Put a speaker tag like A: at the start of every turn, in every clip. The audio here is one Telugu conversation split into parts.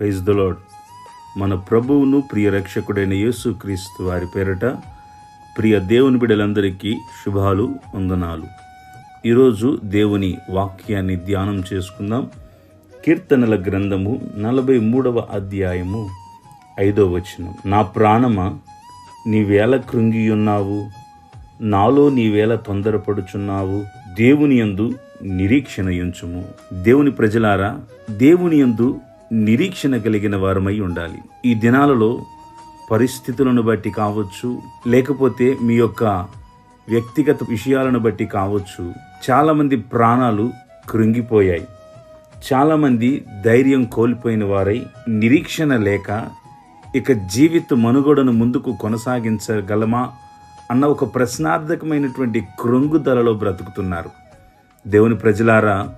A: ప్రైజ్ ద లాడ్ మన ప్రభువును ప్రియ రక్షకుడైన యేసు క్రీస్తు వారి పేరట ప్రియ దేవుని బిడ్డలందరికీ శుభాలు వందనాలు. ఈరోజు దేవుని వాక్యాన్ని ధ్యానం చేసుకుందాం. కీర్తనల గ్రంథము నలభై మూడవ అధ్యాయము ఐదో వచనం. నా ప్రాణమ నీవేళ కృంగియున్నావు? నాలో నీవేళ తొందరపడుచున్నావు? దేవుని యందు నిరీక్షణ ఎంచుము దేవుని ప్రజలారా దేవుని యందు నిరీక్షణ కలిగిన వారమై ఉండాలి. ఈ దినాలలో పరిస్థితులను బట్టి కావచ్చు లేకపోతే మీ యొక్క వ్యక్తిగత విషయాలను బట్టి కావచ్చు చాలామంది ప్రాణాలు కృంగిపోయాయి. చాలామంది ధైర్యం కోల్పోయిన వారై నిరీక్షణ లేక ఇక జీవిత మనుగడను ముందుకు కొనసాగించగలమా అన్న ఒక ప్రశ్నార్థకమైనటువంటి కృంగుదలలో బ్రతుకుతున్నారు. దేవుని ప్రజలారా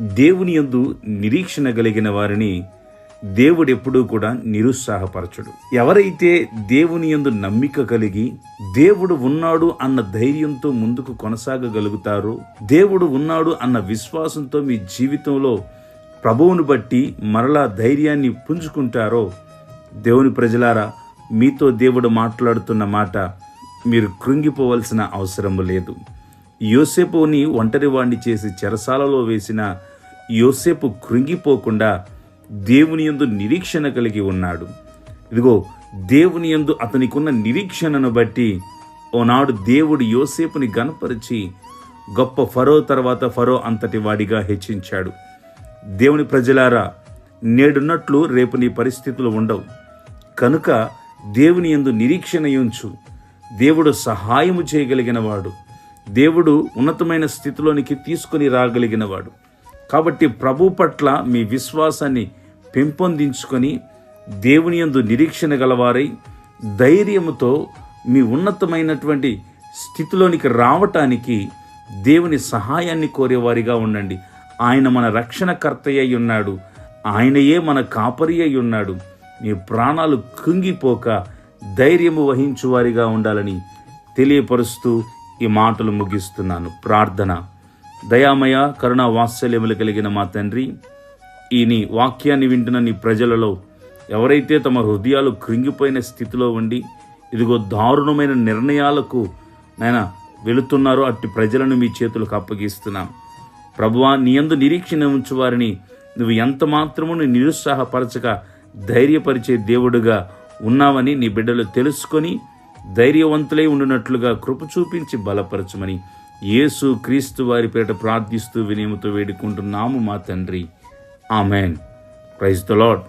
A: దేవుని యందు నిరీక్షణ కలిగిన వారిని దేవుడు ఎప్పుడూ కూడా నిరుత్సాహపరచడు. ఎవరైతే దేవుని యందు నమ్మిక కలిగి దేవుడు ఉన్నాడు అన్న ధైర్యంతో ముందుకు కొనసాగగలుగుతారో దేవుడు ఉన్నాడు అన్న విశ్వాసంతో మీ జీవితంలో ప్రభువును బట్టి మరలా ధైర్యాన్ని పుంజుకుంటారో దేవుని ప్రజలారా మీతో దేవుడు మాట్లాడుతున్న మాట మీరు కృంగిపోవలసిన అవసరం లేదు. యోసేపుని ఒంటరివాణ్ణి చేసి చెరసాలలో వేసిన యోసేపు కృంగిపోకుండా దేవుని యందు నిరీక్షణ కలిగి ఉన్నాడు. ఇదిగో దేవుని యందు అతనికున్న నిరీక్షణను బట్టి ఓనాడు దేవుడు యోసేపుని గనపరిచి గొప్ప ఫరో తర్వాత ఫరో అంతటి వాడిగా హెచ్చించాడు. దేవుని ప్రజలారా నేడున్నట్లు రేపు నీ పరిస్థితులు ఉండవు. కనుక దేవుని యందు నిరీక్షణ ఉంచు దేవుడు సహాయము చేయగలిగిన వాడు దేవుడు ఉన్నతమైన స్థితిలోనికి తీసుకొని రాగలిగినవాడు. కాబట్టి ప్రభు పట్ల మీ విశ్వాసాన్ని పెంపొందించుకొని దేవుని యందు నిరీక్షణ గలవారై ధైర్యముతో మీ ఉన్నతమైనటువంటి స్థితిలోనికి రావటానికి దేవుని సహాయాన్ని కోరేవారిగా ఉండండి. ఆయన మన రక్షణకర్త అయి ఉన్నాడు. ఆయనయే మన కాపరి అయి ఉన్నాడు. మీ ప్రాణాలు కుంగిపోక ధైర్యము వహించువారిగా ఉండాలని తెలియపరుస్తూ ఈ మాటలు ముగిస్తున్నాను. ప్రార్థన. దయామయ కరుణ వాత్సల్యములు కలిగిన మా తండ్రి ఈ నీ వాక్యాన్ని వింటున్న నీ ప్రజలలో ఎవరైతే తమ హృదయాలు కృంగిపోయిన స్థితిలో ఉండి ఇదిగో దారుణమైన నిర్ణయాలకు నాయన వెళుతున్నారో అట్టి ప్రజలను మీ చేతులకు అప్పగిస్తున్నాం. ప్రభువా నీ యందు నిరీక్షణ ఉంచు వారిని నువ్వు ఎంత మాత్రము నిరుత్సాహపరచక ధైర్యపరిచే దేవుడుగా ఉన్నావని నీ బిడ్డలు తెలుసుకొని ధైర్యవంతులై ఉండినట్లుగా కృప చూపించి బలపరచమని యేసు క్రీస్తు వారి పేట ప్రార్థిస్తూ వినయముతో వేడుకుంటున్నాము మా తండ్రి. ఆమెన్. Praise the lord